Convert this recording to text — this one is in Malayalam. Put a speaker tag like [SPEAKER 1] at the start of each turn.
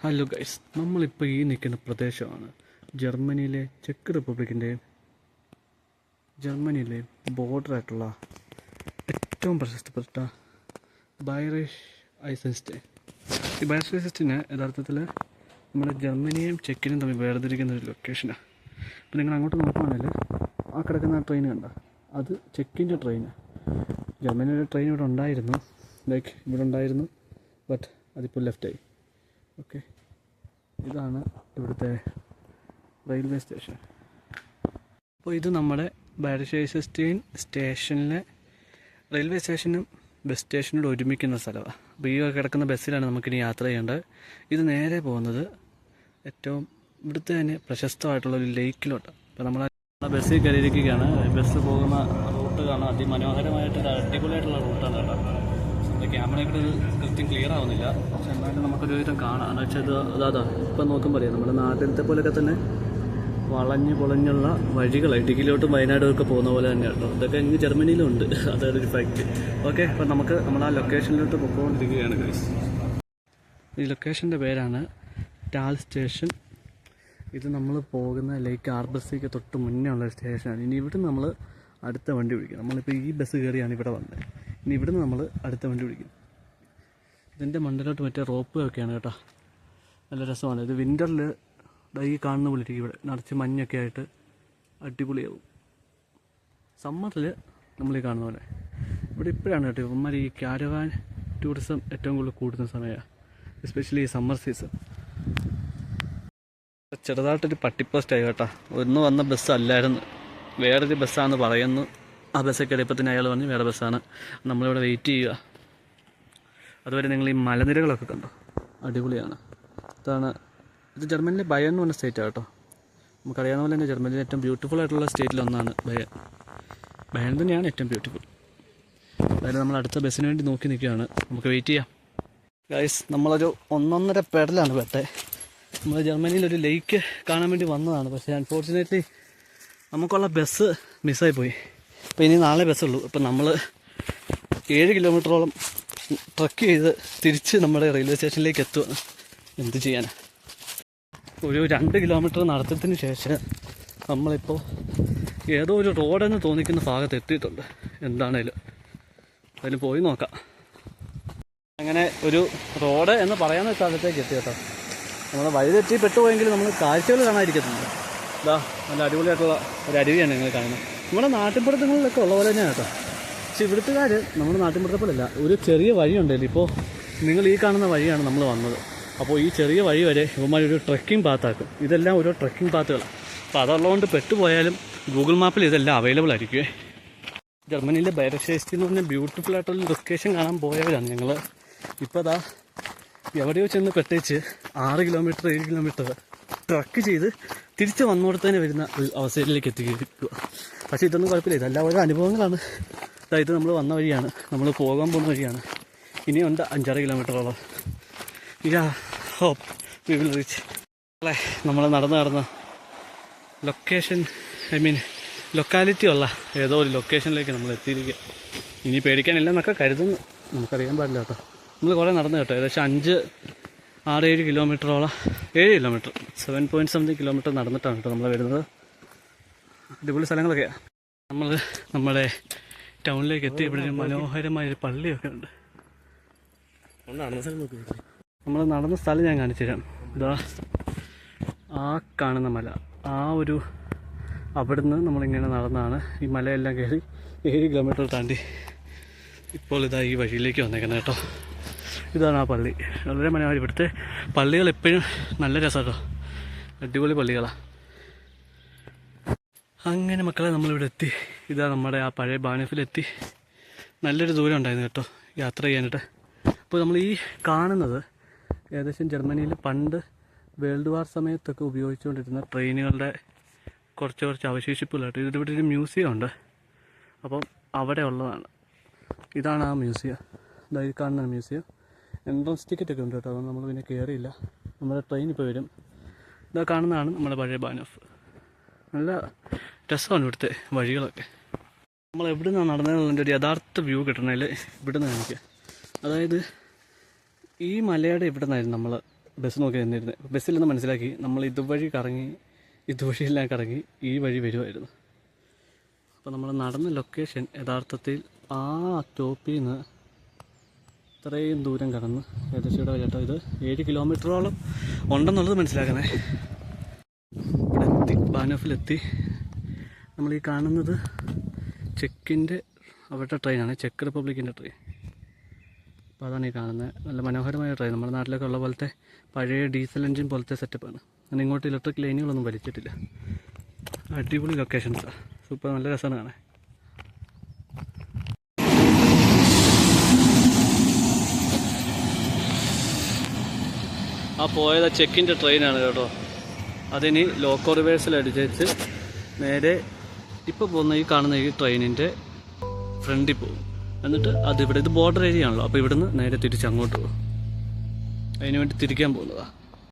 [SPEAKER 1] ഹലോ ഗൈസ് നമ്മളിപ്പോൾ ഈ നിൽക്കുന്ന പ്രദേശമാണ് ജർമ്മനിയിലെ ചെക്ക് റിപ്പബ്ലിക്കിന്റെ ജർമ്മനിയിലെ ബോർഡറായിട്ടുള്ള ഏറ്റവും പ്രശസ്തപ്പെട്ട ബൈറിഷ് ഐസൻസ്റ്റേ ഈ ബൈറിഷ് ഐസൻസ്റ്റിന് യഥാർത്ഥത്തിൽ നമ്മുടെ ജർമ്മനിയും ചെക്കിനും തമ്മിൽ വേർതിരിക്കുന്ന ഒരു ലൊക്കേഷനാണ് അപ്പോൾ നിങ്ങൾ അങ്ങോട്ട് നോക്കുകയാണെങ്കിൽ ആ കിടക്കുന്ന ട്രെയിൻ കണ്ട അത് ചെക്കിന്റെ ട്രെയിനാണ് ജർമ്മനിയുടെ ട്രെയിൻ ഇവിടെ ഉണ്ടായിരുന്നു ലൈക്ക് ഇവിടെ ഉണ്ടായിരുന്നു ബട്ട് അതിപ്പോൾ ലെഫ്റ്റായി ഓക്കെ. ഇതാണ് ഇവിടുത്തെ റെയിൽവേ സ്റ്റേഷൻ. അപ്പോൾ ഇത് നമ്മുടെ ബാരിഷേസ്റ്റീൻ സ്റ്റേഷനിലെ റെയിൽവേ സ്റ്റേഷനും ബസ് സ്റ്റേഷനോട് ഒരുമിക്കുന്ന സ്ഥലമാണ് അപ്പോൾ ഈ കിടക്കുന്ന ബസ്സിലാണ് നമുക്കിനി യാത്ര ചെയ്യേണ്ടത്. ഇത് നേരെ പോകുന്നത് ഏറ്റവും ഇവിടുത്തെ തന്നെ പ്രശസ്തമായിട്ടുള്ള ഒരു ലേക്കിലോട്ട്. അപ്പോൾ നമ്മൾ ബസ്സിൽ കയറിയിരിക്കുകയാണ്. ബസ് പോകുന്ന റൂട്ട് കാണാൻ അതിമനോഹരമായിട്ട് അടിപൊളിയായിട്ടുള്ള റൂട്ടാണ് കേട്ടോ. അത് ക്യാമറയിൽ കൂടെ ഇത് കൃത്യം ക്ലിയർ ആവുന്നില്ല. പക്ഷെ എന്നാലും നമുക്കൊരു വിധം കാണാം. എന്ന് ഇത് അതാ ഇപ്പം നോക്കുമ്പോൾ അറിയാം നമ്മുടെ നാട്ടിലത്തെ പോലെയൊക്കെ തന്നെ വളഞ്ഞ് പൊളഞ്ഞുള്ള വഴികൾ ഇടുക്കിയിലോട്ടും വയനാടും ഒക്കെ പോകുന്ന പോലെ തന്നെ കേട്ടോ. ഇതൊക്കെ ഇങ്ങ് ജർമ്മനിയിലും ഉണ്ട്. അതൊരു ഒരു ഫാക്ട് ഓക്കെ അപ്പം നമുക്ക് നമ്മൾ ആ ലൊക്കേഷനിലോട്ട് പൊക്കോണ്ടിരിക്കുകയാണ് ഗൈസ് ഈ ലൊക്കേഷന്റെ പേരാണ് ടാൽ സ്റ്റേഷൻ ഇത് നമ്മൾ പോകുന്ന ലേക്ക് ആർബസിക്ക് തൊട്ട് മുന്നേ ഉള്ള സ്റ്റേഷനാണ്. ഇനി ഇവിടെ നമ്മൾ അടുത്ത വണ്ടി പിടിക്കും. നമ്മളിപ്പോൾ ഈ ബസ് കയറിയാണ് ഇവിടെ വന്നത്. ഇനി ഇവിടുന്ന് നമ്മൾ അടുത്ത വണ്ടി പിടിക്കും. ഇതിന്റെ മണ്ടലോട്ട് മറ്റേ റോപ്പ് ഒക്കെയാണ് കേട്ടോ. നല്ല രസമാണ്. ഇത് വിന്ററിൽ ഈ കാണുന്ന പോലെ ഇരിക്കും ഇവിടെ. നിറച്ച് മഞ്ഞൊക്കെ ആയിട്ട് അടിപൊളിയാവും. സമ്മറിൽ നമ്മൾ ഈ കാണുന്ന പോലെ. ഇവിടെ ഇപ്പോഴാണ് കേട്ടോ ഇവന്മാർ ഈ ക്യാരവാൻ ടൂറിസം ഏറ്റവും കൂടുതൽ കൂടുന്ന സമയമാണ് എസ്പെഷ്യലി ഈ സമ്മർ സീസൺ ചെറുതായിട്ടൊരു പട്ടിപ്പോസ്റ്റായി കേട്ടോ. ഒന്ന് വന്ന ബസ് അല്ലായിരുന്നു. വേറൊരു ബസ്സാണെന്ന് പറയുന്നു. ആ ബസ്സൊക്കെ എടുപ്പത്തിന് അയാൾ പറഞ്ഞു വേറെ ബസ്സാണ്. നമ്മളിവിടെ വെയിറ്റ് ചെയ്യുക. അതുവരെ നിങ്ങൾ ഈ മലനിരകളൊക്കെ കണ്ടോ? അടിപൊളിയാണ്. ഇതാണ് ഇത് ജർമ്മനിയിലെ ബയൺ എന്ന് പറഞ്ഞ സ്റ്റേറ്റാണ് കേട്ടോ. നമുക്കറിയാവുന്ന പോലെ തന്നെ ജർമ്മനിലെ ഏറ്റവും ബ്യൂട്ടിഫുൾ ആയിട്ടുള്ള സ്റ്റേറ്റിലൊന്നാണ് ബയൺ. ബയൺ തന്നെയാണ് ഏറ്റവും ബ്യൂട്ടിഫുൾ അതായത് നമ്മൾ അടുത്ത ബസ്സിന് വേണ്ടി നോക്കി നിൽക്കുകയാണ്. നമുക്ക് വെയിറ്റ് ചെയ്യാം. ഗൈസ് നമ്മളൊരു ഒന്നൊന്നര പെടലാണ് പെട്ടെ. നമ്മൾ ജർമ്മനിയിൽ ഒരു ലേക്ക് കാണാൻ വേണ്ടി വന്നതാണ്. പക്ഷേ അൺഫോർച്ചുനേറ്റ്ലി നമുക്കുള്ള ബസ് മിസ്സായി പോയി. അപ്പോൾ ഇനി നാളെ ബസ്സുള്ളൂ. അപ്പോൾ നമ്മൾ ഏഴ് കിലോമീറ്ററോളം ട്രക്ക് ചെയ്ത് തിരിച്ച് നമ്മുടെ റെയിൽവേ സ്റ്റേഷനിലേക്ക് എത്തുക. എന്ത് ചെയ്യാനാ? ഒരു രണ്ട് കിലോമീറ്റർ നടത്തത്തിന് ശേഷം നമ്മളിപ്പോൾ ഏതോ ഒരു റോഡെന്ന് തോന്നിക്കുന്ന ഭാഗത്ത് എത്തിയിട്ടുണ്ട്. എന്താണേലും. അതിൽ പോയി നോക്കാം. അങ്ങനെ ഒരു റോഡ് എന്ന് പറയാവുന്ന സ്ഥലത്തേക്ക് എത്തി കേട്ടോ. നമ്മൾ വഴി തെറ്റി പെട്ടുപോയെങ്കിൽ നമ്മൾ കാഴ്ചകൾ കാണാതിരിക്കുന്നുണ്ട് ഇതാ നല്ല അടിപൊളിയായിട്ടുള്ള ഒരു അരുവിയാണ് നിങ്ങൾ കാണുന്നത്. നമ്മുടെ നാട്ടിൻപുറത്തുകളിലൊക്കെ ഉള്ള പോലെ തന്നെയാണ് കേട്ടോ. പക്ഷെ ഇവിടുത്തുകാർ നമ്മുടെ നാട്ടിൻപുറത്തെ പോലെയല്ല ഒരു ചെറിയ വഴിയുണ്ടല്ലോ? ഇപ്പോൾ നിങ്ങൾ ഈ കാണുന്ന വഴിയാണ് നമ്മൾ വന്നത്. അപ്പോൾ ഈ ചെറിയ വഴി വരെ ഇവന്മാർ ഒരു ട്രക്കിംഗ് പാത്താക്കും ഇതെല്ലാം ഓരോ ട്രക്കിംഗ് പാത്തുകളാണ് അപ്പോൾ അതുള്ളതുകൊണ്ട് പെട്ടുപോയാലും ഗൂഗിൾ മാപ്പിൽ ഇതെല്ലാം അവൈലബിൾ ആയിരിക്കുമേ ജർമ്മനിയിലെ ബൈറഷേസ്റ്റി എന്ന് ബ്യൂട്ടിഫുൾ ആയിട്ടുള്ള ലൊക്കേഷൻ കാണാൻ പോയവരാണ് ഞങ്ങൾ ഇപ്പോൾ അതാ എവിടെയോ ചെന്ന് പെട്ടേച്ച് ആറ് കിലോമീറ്റർ ഏഴ് കിലോമീറ്റർ ട്രക്ക് ചെയ്ത് തിരിച്ച് വന്നോടത്തേനെ വരുന്ന ഒരു അവസ്ഥയിലേക്ക് എത്തിക്കുക പക്ഷേ ഇതൊന്നും കുഴപ്പമില്ല. ഇതെല്ലാം ഓരോ അനുഭവങ്ങളാണ്. ഇത് നമ്മൾ വന്ന വഴിയാണ്. നമ്മൾ പോകാൻ പോകുന്ന വഴിയാണ്. ഇനിയുണ്ട് അഞ്ചാറ് കിലോമീറ്ററോളം. ഇതാ വി വിൽ റീച്ച് അല്ലേ നമ്മൾ നടന്ന് നടന്ന് ലൊക്കേഷൻ ഐ മീൻ ലൊക്കാലിറ്റി ഉള്ള ഏതോ ഒരു ലൊക്കേഷനിലേക്ക് നമ്മൾ എത്തിയിരിക്കുക ഇനി പേടിക്കാനില്ല എന്നൊക്കെ കരുതുന്നു. നമുക്കറിയാൻ പാടില്ല കേട്ടോ. നമ്മൾ കുറേ നടന്നു കേട്ടോ. ഏകദേശം അഞ്ച് ആറ് ഏഴ് കിലോമീറ്ററോളം ഏഴ് kilometre seven point something kilometre നടന്നിട്ടാണ് കേട്ടോ നമ്മൾ വരുന്നത്. അടിപൊളി സ്ഥലങ്ങളൊക്കെയാണ് നമ്മൾ നമ്മുടെ ടൗണിലേക്ക് എത്തി ഇവിടെ ഒരു മനോഹരമായ ഒരു പള്ളിയൊക്കെ ഉണ്ട്. നമ്മൾ നടന്ന സ്ഥലം ഞാൻ കാണിച്ചു തരാം ഇതാ ആ കാണുന്ന മല. ആ ഒരു അവിടുന്ന് നമ്മളിങ്ങനെ നടന്നാണ് ഈ മലയെല്ലാം കയറി ഏഴ് കിലോമീറ്റർ താണ്ടി ഇപ്പോൾ ഇതാ ഈ വഴിയിലേക്ക് വന്നേക്കുന്നത് കേട്ടോ ഇതാണ് ആ പള്ളി. വളരെ മനോഹരം. ഇവിടുത്തെ പള്ളികൾ എപ്പോഴും നല്ല രസമാണ് അടിപൊളി പള്ളികളാണ് അങ്ങനെ മക്കളെ നമ്മളിവിടെ എത്തി. ഇതാ നമ്മുടെ ആ പഴയ ബാനഫിലെത്തി. നല്ലൊരു ദൂരം ഉണ്ടായിരുന്നു കേട്ടോ യാത്ര ചെയ്യാനായിട്ട്. അപ്പോൾ നമ്മൾ ഈ കാണുന്നത് ഏകദേശം ജർമ്മനിയിൽ പണ്ട് വേൾഡ് വാർ സമയത്തൊക്കെ ഉപയോഗിച്ചുകൊണ്ടിരുന്ന ട്രെയിനുകളുടെ കുറച്ച് കുറച്ച് അവശേഷിപ്പുകളായിട്ട് ഇതിവിടെ ഒരു മ്യൂസിയം ഉണ്ട്. അപ്പം അവിടെ ഉള്ളതാണ്. ഇതാണ് ആ മ്യൂസിയം. ഇതായി കാണുന്ന മ്യൂസിയം. എൻട്രൻസ് ടിക്കറ്റ് ഒക്കെ ഉണ്ട് കേട്ടോ അതുകൊണ്ട് നമ്മൾ പിന്നെ കയറിയില്ല നമ്മുടെ ട്രെയിൻ ഇപ്പോൾ വരും. ഇതാ കാണുന്നതാണ് നമ്മുടെ പഴയ ബാനഫ് നല്ല രസമാണ് ഇവിടുത്തെ വഴികളൊക്കെ. നമ്മൾ എവിടെ നിന്നാണ് നടന്നതെന്നുള്ളതിന്റെ ഒരു യഥാർത്ഥ വ്യൂ കിട്ടണമെങ്കിൽ ഇവിടെ നിന്ന് കാണിക്കുക അതായത് ഈ മലയുടെ ഇവിടെ നിന്നായിരുന്നു നമ്മൾ ബസ് നോക്കി നിന്നിരുന്നത്. ബസ്സിൽ നിന്ന് മനസ്സിലാക്കി നമ്മൾ ഇതുവഴി കറങ്ങി ഇതുവഴിയെല്ലാം കറങ്ങി ഈ വഴി വരുമായിരുന്നു അപ്പോൾ നമ്മൾ നടന്ന ലൊക്കേഷൻ യഥാർത്ഥത്തിൽ ആ ടോപ്പിൽ നിന്ന് ഇത്രയും ദൂരം കടന്ന് ഏകദേശം ചേട്ടാ ഇത് ഏഴ് കിലോമീറ്ററോളം ഉണ്ടെന്നുള്ളത് മനസ്സിലാക്കണേ. ഇവിടെ എത്തി ബാനോഫിലെത്തി. നമ്മൾ ഈ കാണുന്നത് ചെക്കിന്റെ അവരുടെ ട്രെയിനാണ് ചെക്ക് റിപ്പബ്ലിക്കിന്റെ ട്രെയിൻ. അപ്പോൾ അതാണ് ഈ കാണുന്നത്. നല്ല മനോഹരമായ ട്രെയിൻ. നമ്മുടെ നാട്ടിലൊക്കെ ഉള്ള പോലത്തെ പഴയ ഡീസൽ എൻജിൻ പോലത്തെ സെറ്റപ്പാണ്. അങ്ങനെ ഇങ്ങോട്ട് ഇലക്ട്രിക് ലൈനുകളൊന്നും വലിച്ചിട്ടില്ല. അടിപൊളി ലൊക്കേഷൻസാണ് സൂപ്പർ നല്ല രസമാണ് കാണാൻ. പോയത് ചെക്കിന്റെ ട്രെയിനാണ് കേട്ടോ. അതിനി ലോക്കോ റിവേഴ്സിൽ അടിച്ചേച്ച് നേരെ ഇപ്പോൾ പോകുന്ന ഈ കാണുന്ന ഈ ട്രെയിനിന്റെ ഫ്രണ്ടിൽ പോകും. എന്നിട്ട് അതിവിടെ ഇത് ബോർഡർ ഏരിയ ആണല്ലോ. അപ്പോൾ ഇവിടുന്ന് നേരെ തിരിച്ച് അങ്ങോട്ട് പോകും. അതിനുവേണ്ടി തിരിക്കാൻ പോകുന്നതാണ്